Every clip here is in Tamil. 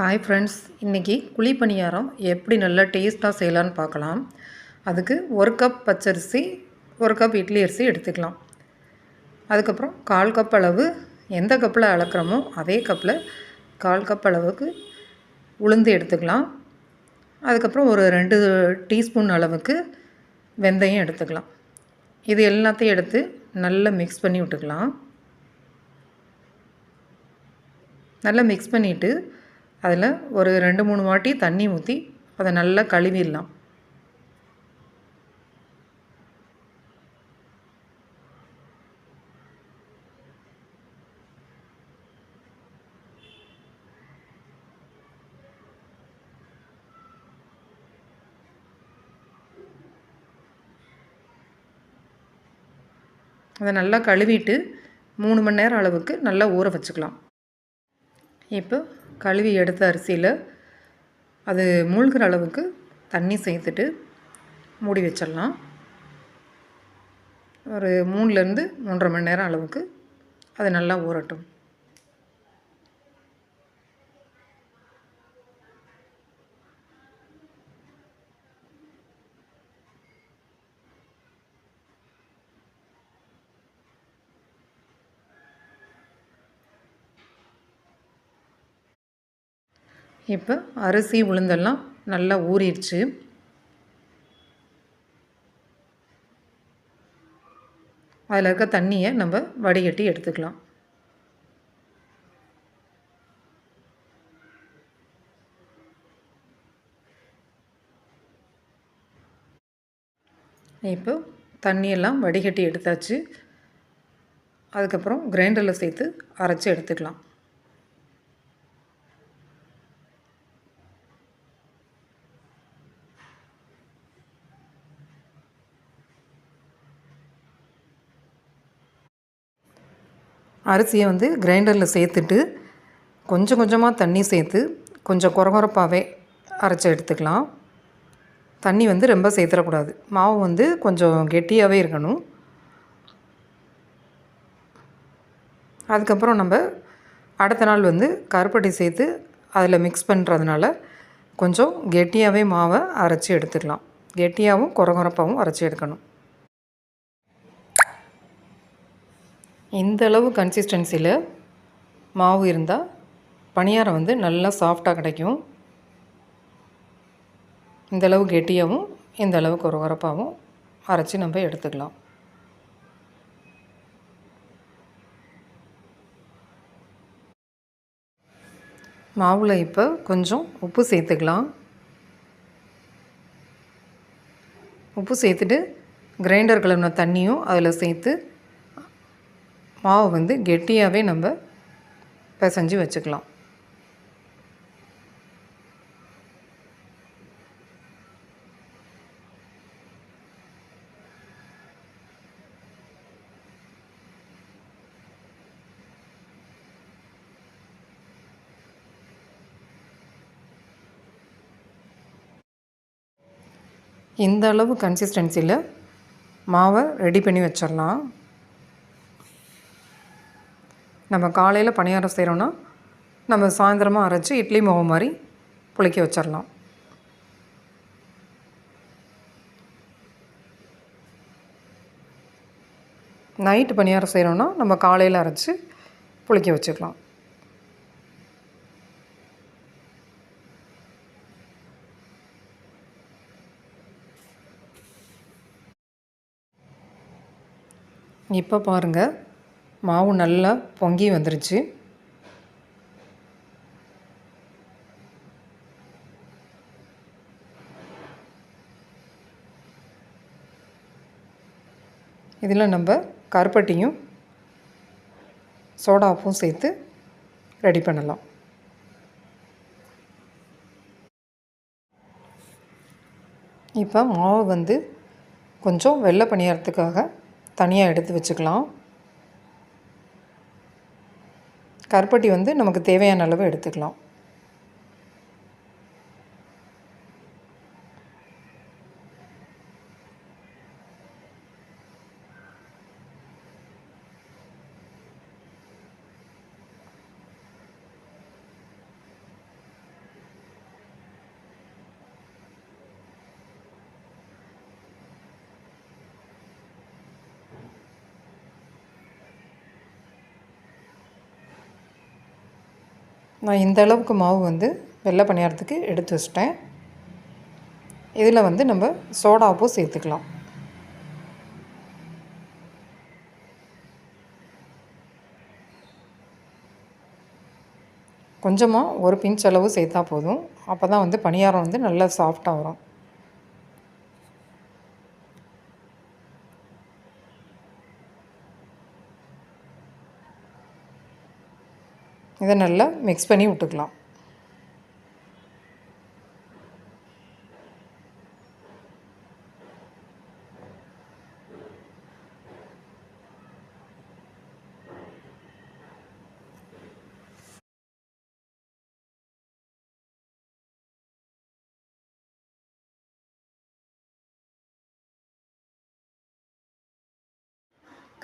ஹாய் ஃப்ரெண்ட்ஸ் இன்றைக்கி குழி பணியாரம் எப்படி நல்லா டேஸ்ட்டாக செய்யலான்னு பார்க்கலாம். அதுக்கு ஒரு கப் பச்சரிசி ஒரு கப் இட்லி அரிசி எடுத்துக்கலாம். அதுக்கப்புறம் கால் கப் அளவு எந்த கப்பில் அளக்குறோமோ அதே கப்பில் கால் கப் அளவுக்கு உளுந்து எடுத்துக்கலாம். அதுக்கப்புறம் ஒரு ரெண்டு டீஸ்பூன் அளவுக்கு வெந்தயம் எடுத்துக்கலாம். இது எல்லாத்தையும் எடுத்து நல்லா மிக்ஸ் பண்ணி விட்டுக்கலாம். நல்லா மிக்ஸ் பண்ணிவிட்டு அதில் ஒரு ரெண்டு மூணு வாட்டி தண்ணி ஊற்றி அதை நல்லா கழுவிடலாம். அதை நல்லா கழுவிட்டு மூணு மணி நேரம் அளவுக்கு நல்லா ஊற வச்சுக்கலாம். இப்போ கழுவி எடுத்த அரிசியில் அது மூழ்கிற அளவுக்கு தண்ணி சேர்த்துட்டு மூடி வச்சிடலாம். ஒரு மூணுலேருந்து மூன்றரை மணி நேரம் அளவுக்கு அது நல்லா ஊறட்டும். இப்போ அரிசி உளுந்தெல்லாம் நல்லா ஊறிடுச்சு. அதில் இருக்க தண்ணியை நம்ம வடிகட்டி எடுத்துக்கலாம். இப்போ தண்ணியெல்லாம் வடிகட்டி எடுத்தாச்சு. அதுக்கப்புறம் கிரைண்டரில் சேர்த்து அரைச்சி எடுத்துக்கலாம். அரிசியை வந்து கிரைண்டரில் சேர்த்துட்டு கொஞ்சம் கொஞ்சமாக தண்ணி சேர்த்து கொஞ்சம் குறகுறப்பாகவே அரைச்சி எடுத்துக்கலாம். தண்ணி வந்து ரொம்ப சேர்த்துடக்கூடாது மாவு வந்து கொஞ்சம் கெட்டியாகவே இருக்கணும். அதுக்கப்புறம் நம்ம அடுத்த நாள் வந்து கருப்பட்டி சேர்த்து அதில் மிக்ஸ் பண்ணுறதுனால கொஞ்சம் கெட்டியாகவே மாவை அரைச்சி எடுத்துக்கலாம். கெட்டியாகவும் குறகுறப்பாகவும் அரைச்சி எடுக்கணும். இந்த அளவு கன்சிஸ்டன்சியில் மாவு இருந்தால் பணியாரம் வந்து நல்லா சாஃப்டாக கிடைக்கும். இந்த அளவு கெட்டியாகவும் இந்த அளவுக்கு ஒரு உரப்பாகவும் அரைச்சி நம்ம எடுத்துக்கலாம். மாவில் இப்போ கொஞ்சம் உப்பு சேர்த்துக்கலாம். உப்பு சேர்த்துட்டு கிரைண்டர் கலர்ன தண்ணியும் அதில் சேர்த்து மாவு வந்து கெட்டியாகவே நம்ம பிசைஞ்சு வச்சுக்கலாம். இந்த அளவு கன்சிஸ்டன்சியில் மாவை ரெடி பண்ணி வச்சிடலாம். நம்ம காலையில் பணியாரம் செய்கிறோன்னா நம்ம சாயந்தரமாக அரைச்சி இட்லி மாவு மாதிரி புளிக்க வச்சிடலாம் நைட்டு பணியாரம் செய்கிறோன்னா நம்ம காலையில் அரைச்சி புளிக்க வச்சுக்கலாம் இப்போ பாருங்கள் மாவு நல்லா பொங்கி வந்துருச்சு. இதில் நம்ம கருப்பட்டியும் சோடாப்பும் சேர்த்து ரெடி பண்ணலாம். இப்போ மாவு வந்து கொஞ்சம் வெள்ளை பணியாரத்துக்காக தனியாக எடுத்து வச்சுக்கலாம். கருப்பட்டி வந்து நமக்கு தேவையான அளவு எடுத்துக்கலாம். நான் இந்த அளவுக்கு மாவு வந்து வெள்ளை பணியாரத்துக்கு எடுத்து வச்சிட்டேன். இதில் வந்து நம்ம சோடாப்பும் சேர்த்துக்கலாம். கொஞ்சமாக ஒரு பிஞ்ச் அளவு சேர்த்தா போதும். அப்போ தான் வந்து பணியாரம் வந்து நல்லா சாஃப்டாக வரும். இதை நல்லா மிக்ஸ் பண்ணி விட்டுக்கலாம்.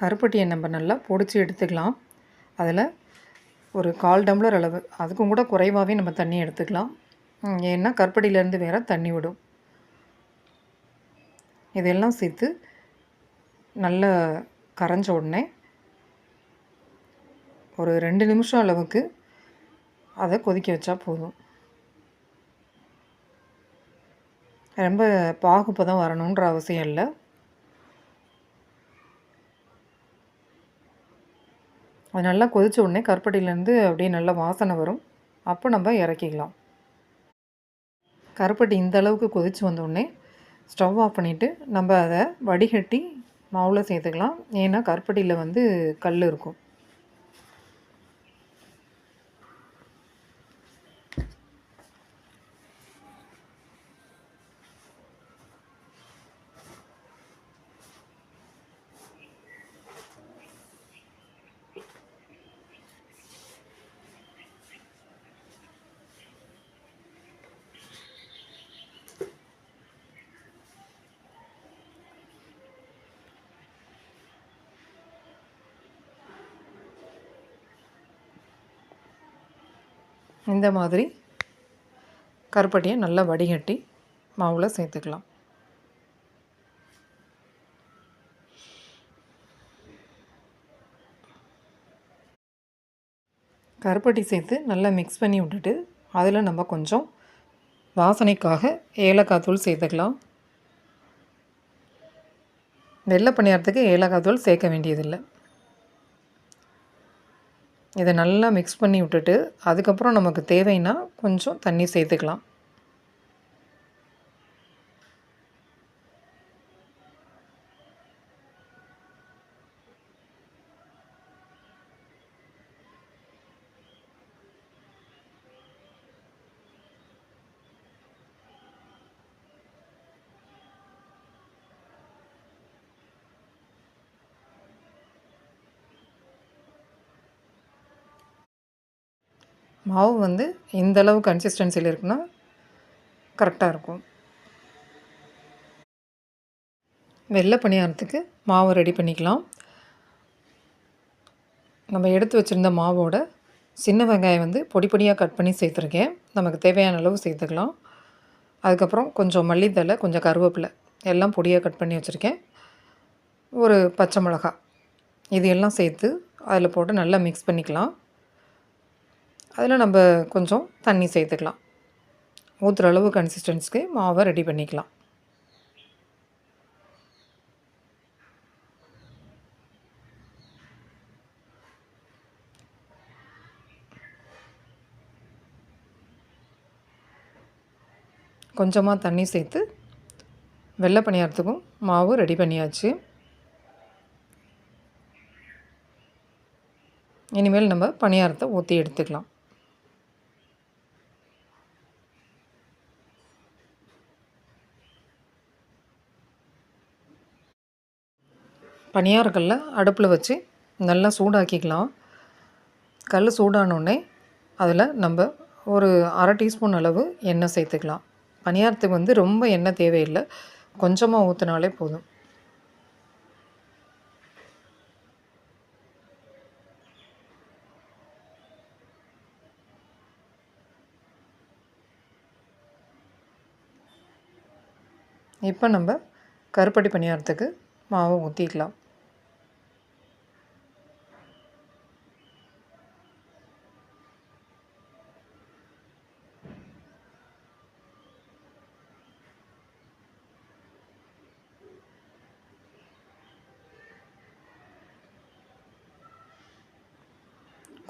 கருப்பட்டியை நம்ம நல்லா பொடிச்சு எடுத்துக்கலாம். அதில் ஒரு கால் டம்ளர் அளவு. அதுக்கும் கூட குறைவாகவே நம்ம தண்ணி எடுத்துக்கலாம். ஏன்னா கற்படியிலேருந்து வேறு தண்ணி விடும். இதெல்லாம் சேர்த்து நல்லா கரைஞ்ச உடனே ஒரு ரெண்டு நிமிஷம் அளவுக்கு அதை கொதிக்க வச்சா போதும். ரொம்ப பாகுப்பதம் தான் வரணுன்ற அவசியம் இல்லை. அது நல்லா கொதித்த உடனே கருப்பட்டிலேருந்து அப்படியே நல்லா வாசனை வரும். அப்போ நம்ம இறக்கிக்கலாம். கருப்பட்டி இந்த அளவுக்கு கொதித்து வந்தோடனே ஸ்டவ் ஆஃப் பண்ணிவிட்டு நம்ம அதை வடிகட்டி மாவில் சேர்த்துக்கலாம். ஏன்னா கருப்பட்டியில் வந்து கல் இருக்கும். இந்த மாதிரி கருப்பட்டியை நல்லா வடிகட்டி மாவில் சேர்த்துக்கலாம். கருப்பட்டி சேர்த்து நல்லா மிக்ஸ் பண்ணி விட்டுட்டு அதில் நம்ம கொஞ்சம் வாசனைக்காக ஏலக்காய் தூள் சேர்த்துக்கலாம். வெள்ளை பணியாரத்துக்கு ஏலக்காய் தூள் சேர்க்க வேண்டியதில்லை. இதை நல்லா மிக்ஸ் பண்ணி விட்டுட்டு அதுக்கப்புறம் நமக்கு தேவைன்னா கொஞ்சம் தண்ணி சேர்த்துக்கலாம். மாவு வந்து இந்தளவு கன்சிஸ்டன்சியில் இருக்குன்னா கரெக்டாக இருக்கும். வெள்ளை பணியாரத்துக்கு மாவு ரெடி பண்ணிக்கலாம். நம்ம எடுத்து வச்சுருந்த மாவோட சின்ன வெங்காயம் வந்து பொடி பொடியாக கட் பண்ணி சேர்த்துருக்கேன். நமக்கு தேவையான அளவு சேர்த்துக்கலாம். அதுக்கப்புறம் கொஞ்சம் மல்லித்தலை கொஞ்சம் கருவேப்பிலை எல்லாம் பொடியாக கட் பண்ணி வச்சுருக்கேன். ஒரு பச்சை மிளகா இது எல்லாம் சேர்த்து அதில் போட்டு நல்லா மிக்ஸ் பண்ணிக்கலாம். அதில் நம்ம கொஞ்சம் தண்ணி சேர்த்துக்கலாம். ஊற்றுற அளவு கன்சிஸ்டன்ஸ்க்கு மாவை ரெடி பண்ணிக்கலாம். கொஞ்சமாக தண்ணி சேர்த்து வெள்ளை பணியாரத்துக்கும் மாவு ரெடி பண்ணியாச்சு. இனிமேல் நம்ம பணியாரத்தை ஊற்றி எடுத்துக்கலாம். பனியாரக்கல்ல அடுப்பில் வச்சு நல்லா சூடாக்கிக்கலாம். கல் சூடானோடனே அதில் நம்ம ஒரு அரை டீஸ்பூன் அளவு எண்ணெய் சேர்த்துக்கலாம். பணியாரத்துக்கு வந்து ரொம்ப எண்ணெய் தேவையில்லை. கொஞ்சமாக ஊற்றினாலே போதும். இப்போ நம்ம கருப்பட்டி பணியாரத்துக்கு மாவை ஊற்றிக்கலாம்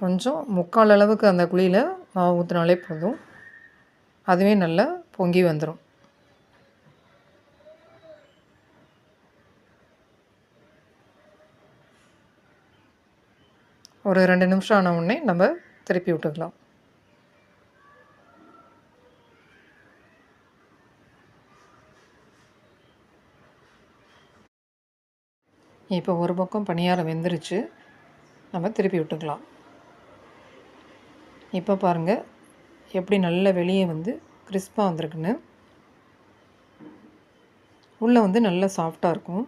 கொஞ்சம் முக்கால் அளவுக்கு அந்த குழியில் மாவு ஊற்றினாலே போதும். அதுவே நல்லா பொங்கி வந்துடும் ஒரு ரெண்டு நிமிஷம் ஆன உடனே நம்ம திருப்பி விட்டுக்கலாம். இப்போ ஒரு பக்கம் பணியாரம் வெந்துருச்சு. நம்ம திருப்பி விட்டுக்கலாம். இப்போ பாருங்கள் எப்படி நல்ல வெளியே வந்து கிறிஸ்பாக வந்திருக்குன்னு. உள்ளே வந்து நல்லா சாஃப்டாக இருக்கும்.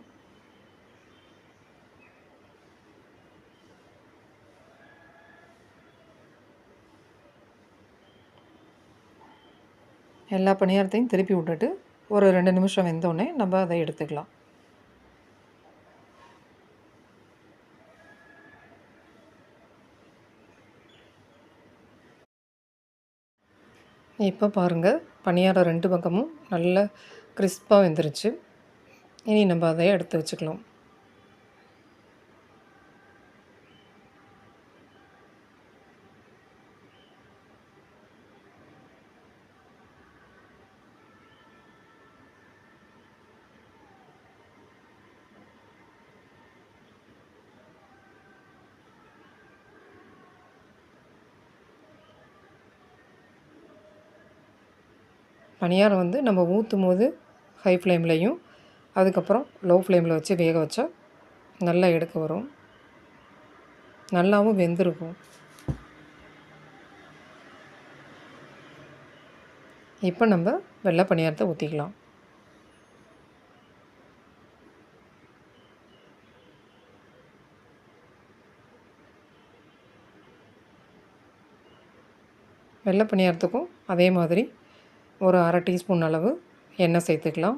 எல்லா பணியாரத்தையும் திருப்பி விட்டுட்டு ஒரு ரெண்டு நிமிஷம் வெந்தோடனே நம்ம அதை எடுத்துக்கலாம். இப்போ பாருங்கள் பணியாரம் ரெண்டு பக்கமும் நல்ல கிறிஸ்பாக வெந்துருச்சு. இனி நம்ம அதை எடுத்து வச்சுக்கலாம். பணியாரம் வந்து நம்ம ஊற்றும் போது ஹை ஃப்ளேம்லேயும் அதுக்கப்புறம் லோ ஃப்ளேமில் வச்சு வேக வச்சா நல்லா எடுக்க வரும். நல்லாவும் வெந்திருக்கும். இப்போ நம்ம வெள்ளை பணியாரத்தை ஊற்றிக்கலாம் வெள்ளை பணியாரத்துக்கும் அதே மாதிரி ஒரு அரை டீஸ்பூன் அளவு எண்ணெய் சேர்த்துக்கலாம்.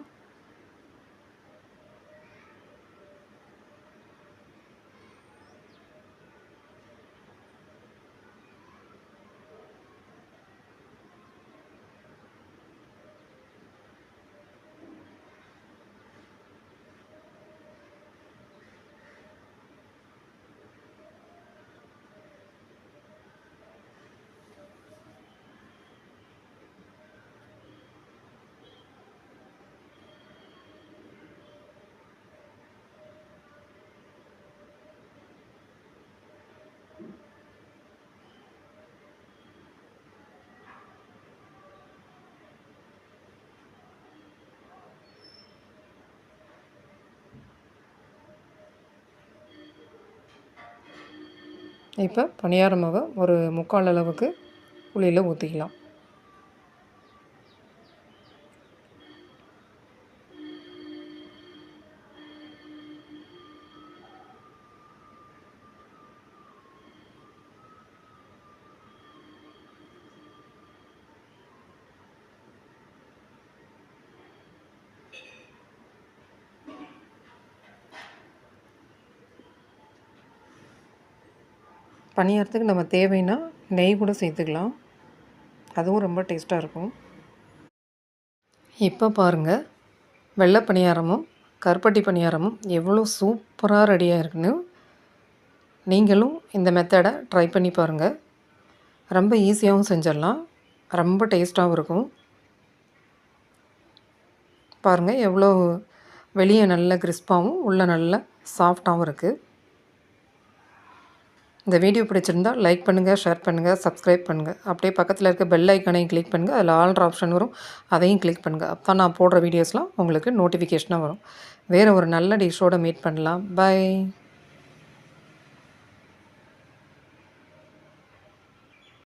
இப்போ பணியார மாவை ஒரு முக்கால் அளவுக்கு புளியில் ஊற்றிக்கலாம் பணியாரத்துக்கு நம்ம தேவைன்னா நெய் கூட சேர்த்துக்கலாம். அதுவும் ரொம்ப டேஸ்ட்டாக இருக்கும். இப்போ பாருங்கள் வெள்ளை பணியாரமும் கருப்பட்டி பணியாரமும் எவ்வளோ சூப்பராக ரெடியாக இருக்குன்னு நீங்களும் இந்த மெத்தடை ட்ரை பண்ணி பாருங்கள் ரொம்ப ஈஸியாகவும் செஞ்சிடலாம். ரொம்ப டேஸ்ட்டாகவும் இருக்கும். பாருங்கள் எவ்வளோ வெளியே நல்ல கிறிஸ்பாகவும் உள்ளே நல்ல சாஃப்டாகவும் இருக்குது இந்த வீடியோ பிடிச்சிருந்தால் லைக் பண்ணுங்கள் ஷேர் பண்ணுங்கள் சப்ஸ்கிரைப் பண்ணுங்கள் அப்படியே பக்கத்தில் இருக்க பெல் ஐக்கனையும் கிளிக் பண்ணுங்கள் அதில் ஆல்ட்ரு ஆப்ஷன் வரும். அதையும் கிளிக் பண்ணுங்கள் அப்போ நான் போடுற வீடியோஸ்லாம் உங்களுக்கு நோட்டிஃபிகேஷனாக வரும். வேறு ஒரு நல்ல டிஷ்ஷோடு மீட் பண்ணலாம். பாய்